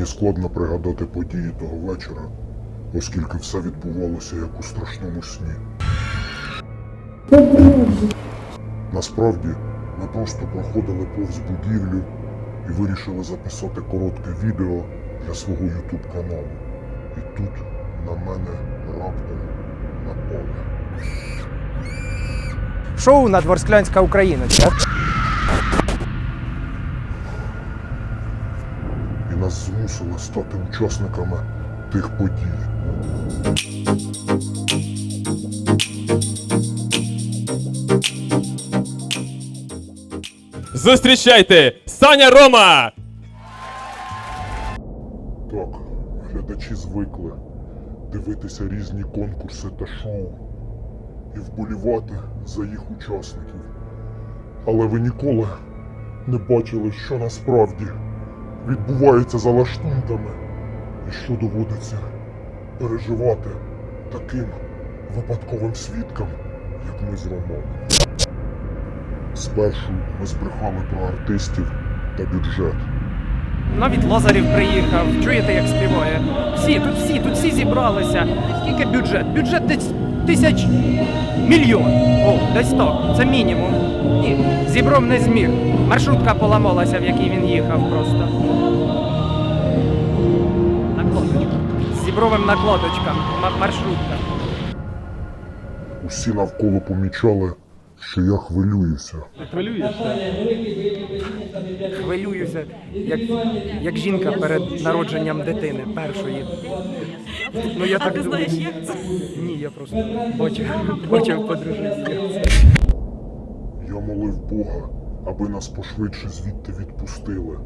Мені складно пригадати події того вечора, оскільки все відбувалося як у страшному сні. Насправді, ми просто проходили повз будівлю і вирішили записати коротке відео для свого YouTube каналу. І тут на мене раптом напали. Шоу Надворсклянська Україна. Нас змусили стати учасниками тих подій. Зустрічайте! Саня Рома! Так, глядачі звикли дивитися різні конкурси та шоу і вболівати за їх учасників. Але ви ніколи не бачили, що насправді відбувається за лаштунками і що доводиться переживати таким випадковим свідкам, як ми з Романом. Спершу ми збрехали про артистів та бюджет. Навіть Лазарів приїхав. Чуєте, як співає? Всі, тут всі, тут всі зібралися. Скільки бюджет? Бюджет десь тисяч мільйон. О, десь так. Це мінімум. Ні, зібром не зміг. Маршрутка поламалася, в якій він їхав просто. Накладочка. З зібровим накладочкам. М- маршрутка. Усі навколо помічали, що я хвилююся. Хвилююся, як, як жінка перед народженням дитини першої. Ну я так ти думаю. знаєш, як це? Ні, я просто бачив, бачив подружжя. Я молив Бога, аби нас пошвидше звідти відпустили.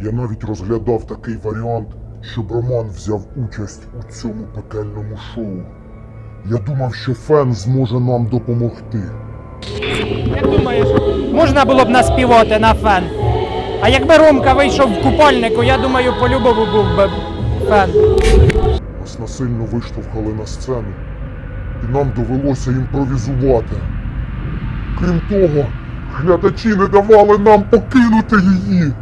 Я навіть розглядав такий варіант, щоб Роман взяв участь у цьому пекельному шоу. Я думав, що фен зможе нам допомогти. Як думаєш, можна було б наспівати на фен? А якби Ромка вийшов в купальнику, я думаю, по-любому був би фен. Нас насильно виштовхали на сцену, і нам довелося імпровізувати. Крім того, глядачі не давали нам покинути її.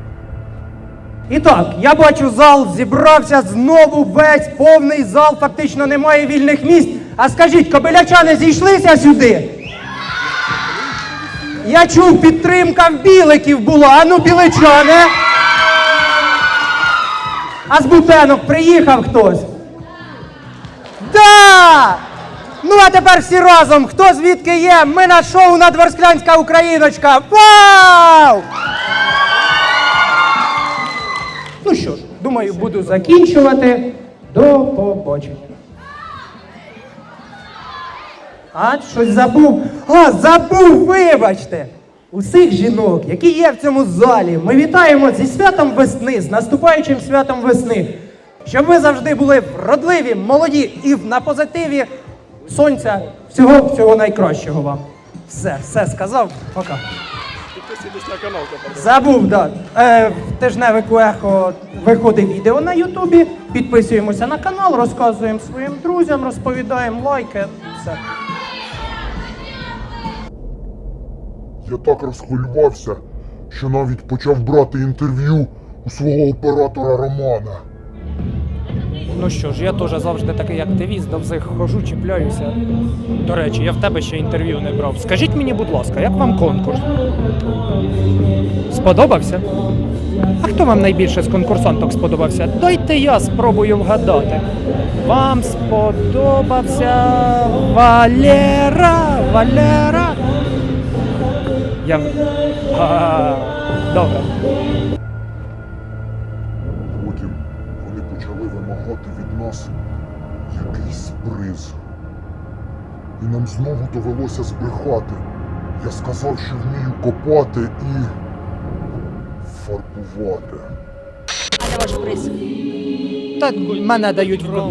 І так, я бачу, зал зібрався знову весь повний зал, фактично немає вільних місць. А скажіть, кобилячани зійшлися сюди? Я чув, підтримка в біликів була. А ну, біличани. А з бутенок приїхав хтось. Да! Ну а тепер всі разом. Хто звідки є? Ми на шоу Надворсклянська Україночка. Вау! Ну що ж, думаю, буду закінчувати. До побачення. А, щось забув. А, забув, вибачте. Усіх жінок, які є в цьому залі, ми вітаємо зі святом весни, з наступаючим святом весни. Щоб ви завжди були вродливі, молоді і на позитиві сонця. Всього всього найкращого вам. Все, все сказав. Пока. Забув, да. Е, тижневику ехо виходить відео на Ютубі. Підписуємося на канал, розказуємо своїм друзям, розповідаємо лайки. Все. Я так розхвилювався, що навіть почав брати інтерв'ю у свого оператора Романа. Ну що ж, я теж завжди такий активіст, до всіх хожу, чіпляюся. До речі, я в тебе ще інтерв'ю не брав. Скажіть мені, будь ласка, як вам конкурс? Сподобався? А хто вам найбільше з конкурсанток сподобався? Дайте я спробую вгадати. Вам сподобався Валера. Валера. Я. А, добре. Вимагати від нас якийсь приз. І нам знову довелося збрехати. Я сказав, що вмію копати і фарбувати. А де ваш приз? Так мене дають в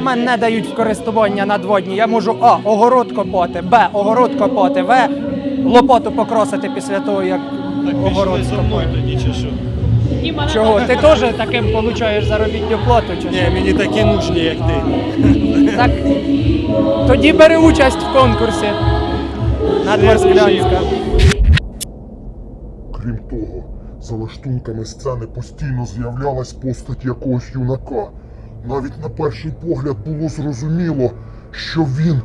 мене дають в користування надводні. Я можу А. Огород копати, Б. Огород копати, В. Лопату покросити після того, як огород скопаю. Чого? Ти теж таким получаєш заробітну плату? Чи Ні, мені такі нужні, як ти. Так тоді бери участь в конкурсі. Надворсклянська. Крім того, За лаштунками сцени постійно з'являлась постать якогось юнака. Навіть на перший погляд було зрозуміло, що він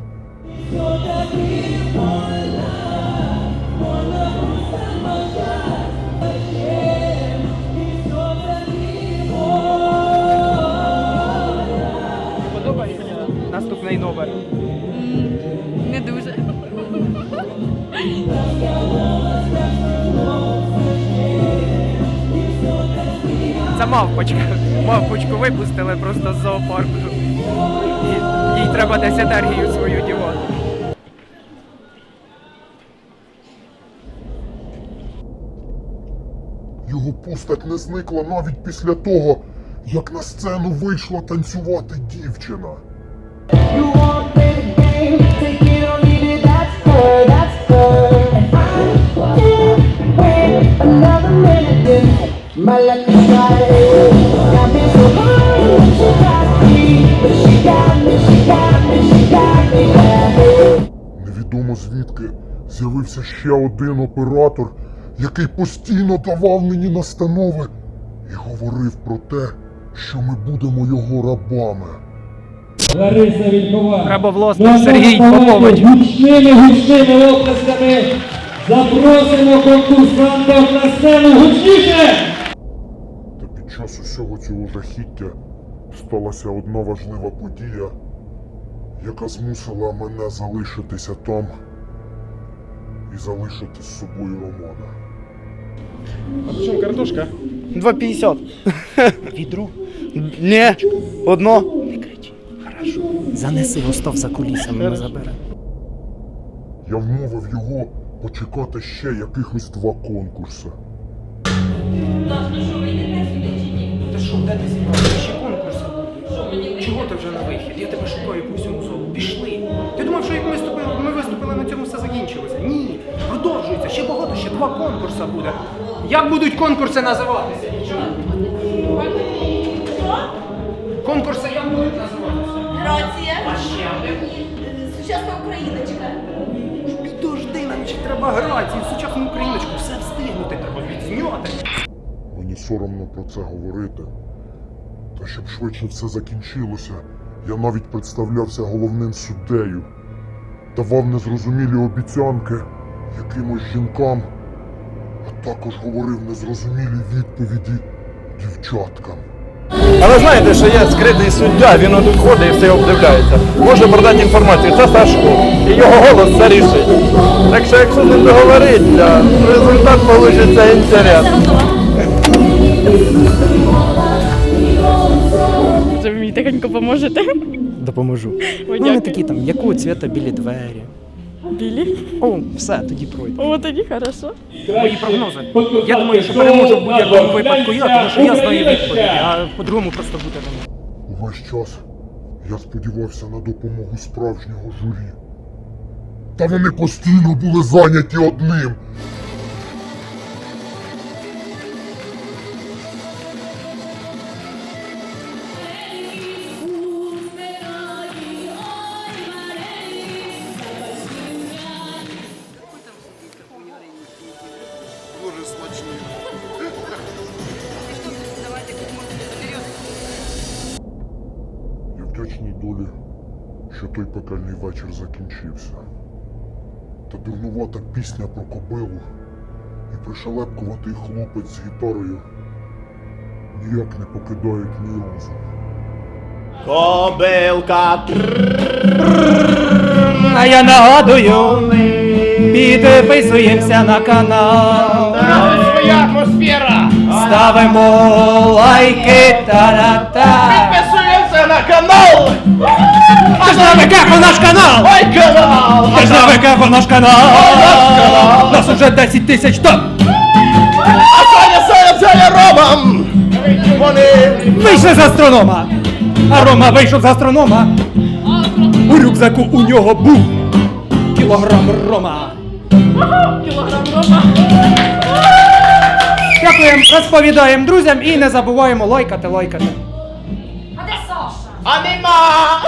Це мавпочка. Мавпочку випустили просто з зоопарку. І- Їй треба десь енергію свою дівати. Його постать не зникла навіть після того, як на сцену вийшла танцювати дівчина. Another minute, strike got me so high, she got me, but she got me, she got me, she got me, got me. Невідомо звідки з'явився ще один оператор, який постійно давав мені настанови і говорив про те, що ми будемо його рабами. Лариса Вільхова. Рабовласник Наша Сергій давайте Попович. Гучними, гучними оплесками запросимо конкурсантів на сцену гучніше! Під усього цього жахіття сталася одна важлива подія, яка змусила мене залишитися там і залишити з собою Романа. А по чому картошка? 2,50. Відро. Ні, одно. Занеси остав за кулісами, ми заберемо. Я вмовив його почекати ще якихось два конкурси. Та що, де ти зібрався? Ще конкурси? Чого ти вже на вихід? Я тебе шукаю по всьому золу. Пішли. Ти думав, що як ми виступили, ми виступили, на цьому все закінчилося? Ні. Продовжується. Ще багато, ще два конкурси буде. Як будуть конкурси називатися? Конкурси як будуть називатися? Грація. А ще один? Сучасна україночка. Підожди, нам ще треба грати. Соромно про це говорити. Та щоб швидше все закінчилося, я навіть представлявся головним суддею, давав незрозумілі обіцянки якимось жінкам, а також говорив незрозумілі відповіді дівчаткам. А ви знаєте, що є скритий суддя, він отут ходить і все обдивляється. Може продати інформацію, це Сашко. І його голос це рішить. Так що якщо не договориться, результат вийде інтересний. Ви поможете? Допоможу. Ну, не такі там, якого цвіта білі двері. Білі. О, все, тоді пройде. О, тоді хорошо. Мої прогнози. Я думаю, що переможе в будь-якому випадку я, тому що я знаю відповіді, а по-другому просто бути не. Увесь час я сподівався на допомогу справжнього журі. Та вони постійно були зайняті одним. Що той пекельний вечір закінчився. Та дурнувата пісня про кобилу і пришелепкуватий хлопець з гітарою ніяк не покидають мій розум. Кобилка. А я нагадую, підписуємося на канал. Своя атмосфера. Ставимо лайки та-та-та. Підписуємося на канал. Аж на ВК наш канал! Ой, канал. Аж на ВК наш канал! Нас уже 10 тисяч там! А Саня, Саня, Саня, Ромам. Вони. Вийшли з астронома! А Рома вийшов з астронома! У рюкзаку у нього був кілограм Рома! Кілограм рома. Дякуємо, розповідаємо друзям і не забуваємо лайкати, лайкати. А де Саша? А нема.